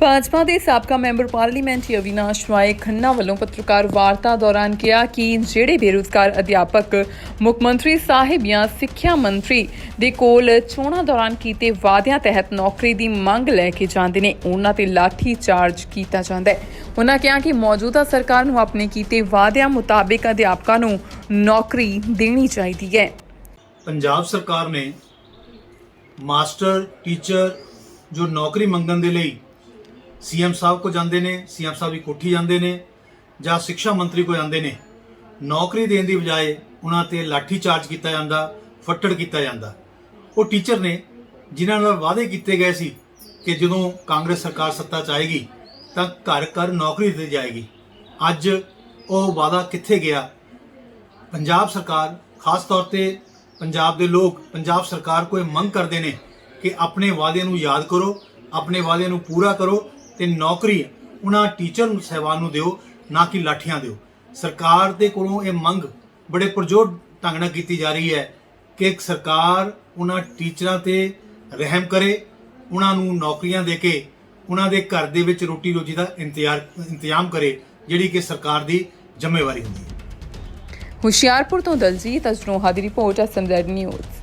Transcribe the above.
ਭਾਜਪਾ ਦੇ ਸਾਬਕਾ member parliament Avinash Rai Khanna ਵੱਲੋਂ ਪੱਤਰਕਾਰ ਵਾਰਤਾ ਦੌਰਾਨ ਕਿਹਾ ਕਿ ਜਿਹੜੇ ਬੇਰੁਜ਼ਗਾਰ ਅਧਿਆਪਕ, ਮੁੱਖ ਮੰਤਰੀ ਸਾਹਿਬ ਜਾਂ ਸਿੱਖਿਆ ਮੰਤਰੀ ਦੇ ਕੋਲ ਚੋਣਾਂ ਦੌਰਾਨ ਕੀਤੇ ਵਾਅਦਿਆਂ ਤਹਿਤ ਨੌਕਰੀ ਦੀ ਮੰਗ ਲੈ ਕੇ ਜਾਂਦੇ ਨੇ, ਉਹਨਾਂ ਤੇ ਲਾਠੀ ਚਾਰਜ ਕੀਤਾ ਜਾਂਦਾ ਹੈ। ਉਹਨਾਂ ਕਿਹਾ ਕਿ ਮੌਜੂਦਾ ਸਰਕਾਰ ਨੂੰ ਆਪਣੇ ਕੀਤੇ ਵਾਅਦਿਆਂ ਮੁਤਾਬਿਕ ਅਧਿਆਪਕਾਂ ਨੂੰ ਨੌਕਰੀ ਦੇਣੀ ਚਾਹੀਦੀ ਹੈ। ਪੰਜਾਬ ਸਰਕਾਰ ਨੇ ਮਾਸਟਰ, ਟੀਚਰ ਜੋ ਨੌਕਰੀ ਮੰਗਣ ਦੇ ਲਈ ਸੀਐਮ ਸਾਹਿਬ ਕੋ ਜਾਂਦੇ ਨੇ, ਸੀਐਮ ਸਾਹਿਬ ਦੀ ਕੋਠੀ ਜਾਂਦੇ ਨੇ, ਜਾਂ ਸਿੱਖਿਆ ਮੰਤਰੀ ਕੋ ਜਾਂਦੇ ਨੇ, ਨੌਕਰੀ ਦੇਣ ਦੀ ਬਜਾਏ ਉਹਨਾਂ ਤੇ ਲਾਠੀ ਚਾਰਜ ਕੀਤਾ ਜਾਂਦਾ, ਫੱਟੜ ਕੀਤਾ ਜਾਂਦਾ। ਉਹ ਟੀਚਰ ਨੇ, ਜਿਨ੍ਹਾਂ ਨਾਲ ਵਾਅਦੇ ਕੀਤੇ ਗਏ ਸੀ ਕਿ ਜਦੋਂ ਕਾਂਗਰਸ ਸਰਕਾਰ ਸੱਤਾ 'ਚ ਆਏਗੀ, ਤਾਂ ਘਰ ਘਰ ਨੌਕਰੀ ਦਿੱਤੀ ਜਾਏਗੀ। ਅੱਜ ਉਹ ਵਾਅਦਾ ਕਿੱਥੇ ਗਿਆ? ਪੰਜਾਬ ਸਰਕਾਰ, ਖਾਸ ਤੌਰ ਤੇ ਪੰਜਾਬ ਦੇ ਲੋਕ, ਪੰਜਾਬ ਸਰਕਾਰ ਕੋਲ ਮੰਗ ਕਰਦੇ ਨੇ ਕਿ ਆਪਣੇ ਵਾਅਦੇ ਨੂੰ ਯਾਦ ਕਰੋ, ਆਪਣੇ ਵਾਅਦੇ ਨੂੰ ਪੂਰਾ ਕਰੋ ਤੇ ਨੌਕਰੀ ਉਹਨਾਂ ਟੀਚਰ ਨੂੰ ਸਹਿਬਾਨ ਨੂੰ ਦਿਓ, ਨਾ ਕਿ ਲਾਠੀਆਂ ਦਿਓ। ਸਰਕਾਰ ਦੇ ਕੋਲੋਂ ਇਹ ਮੰਗ ਬੜੇ ਪੁਰਜੋਰ ਢੰਗ ਨਾਲ ਕੀਤੀ ਜਾ ਰਹੀ ਹੈ ਕਿ ਸਰਕਾਰ ਉਹਨਾਂ ਟੀਚਰਾਂ ਤੇ ਰਹਿਮ ਕਰੇ, ਉਹਨਾਂ ਨੂੰ ਨੌਕਰੀਆਂ ਦੇ ਕੇ ਉਹਨਾਂ ਦੇ ਘਰ ਦੇ ਵਿੱਚ ਰੋਟੀ ਰੋਜੀ ਦਾ ਇੰਤਜ਼ਾਰ, ਇੰਤਜ਼ਾਮ ਕਰੇ, ਜਿਹੜੀ ਕਿ ਸਰਕਾਰ ਦੀ ਜ਼ਿੰਮੇਵਾਰੀ ਹੁੰਦੀ ਹੈ। ਹੁਸ਼ਿਆਰਪੁਰ ਤੋਂ ਦਲਜੀਤ ਅਜਨੋਹਾ ਦੀ ਰਿਪੋਰਟ ਹੈ ਸੰਦਰਭ ਨਿਊਜ਼।